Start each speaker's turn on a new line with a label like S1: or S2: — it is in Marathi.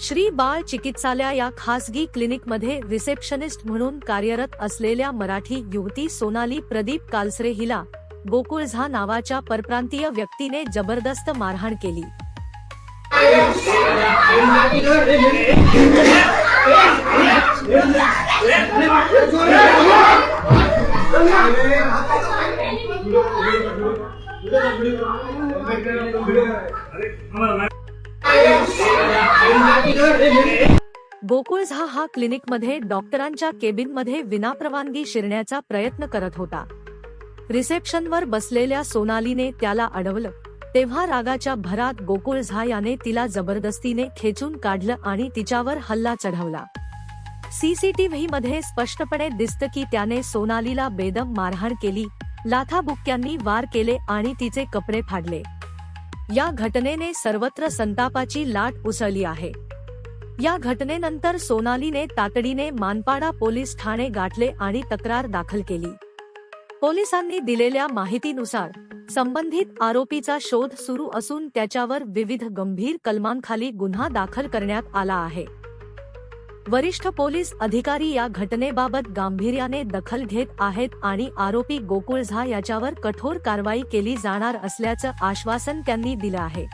S1: श्री बाळ चिकित्सालय या खासगी क्लिनिकमध्ये रिसेप्शनिस्ट म्हणून कार्यरत असलेल्या मराठी युवती सोनाली प्रदीप कालसरे हिला गोकुळ झा नावाच्या परप्रांतीय व्यक्तीने जबरदस्त मारहाण केली गोकुळ झा हा क्लिनिकमध्ये डॉक्टरांच्या केबिनमध्ये विनाप्रवानगी शिरण्याचा प्रयत्न करत होता. रिसेप्शनवर बसलेल्या सोनालीने त्याला अडवलं. तेव्हा रागाच्या भरात गोकुळ झा याने तिला जबरदस्तीने खेचून काढलं आणि तिच्यावर हल्ला चढवला. सीसीटीव्ही मध्ये स्पष्टपणे दिसतं की त्याने सोनालीला बेदम मारहाण केली लाथाबुक्क्यांनी वार केले आणि तिचे कपडे फाडले. या घटनेने सर्वत्र संतापाची लाट उसळली आहे. या घटनेनंतर सोनालीने तातडीने मानपाडा पोलीस ठाणे गाठले आणि तक्रार दाखल केली. पोलिसांनी दिलेल्या माहितीनुसार संबंधित आरोपीचा शोध सुरू असून त्याच्यावर विविध गंभीर कलमांखाली गुन्हा दाखल करण्यात आला आहे. वरिष्ठ पोलीस अधिकारी या घटनेबाबत गांभीर्याने दखल घेत आहेत आणि आरोपी गोकुळ झा याच्यावर कठोर कारवाई केली जाणार असल्याचं आश्वासन त्यांनी दिलं आहे.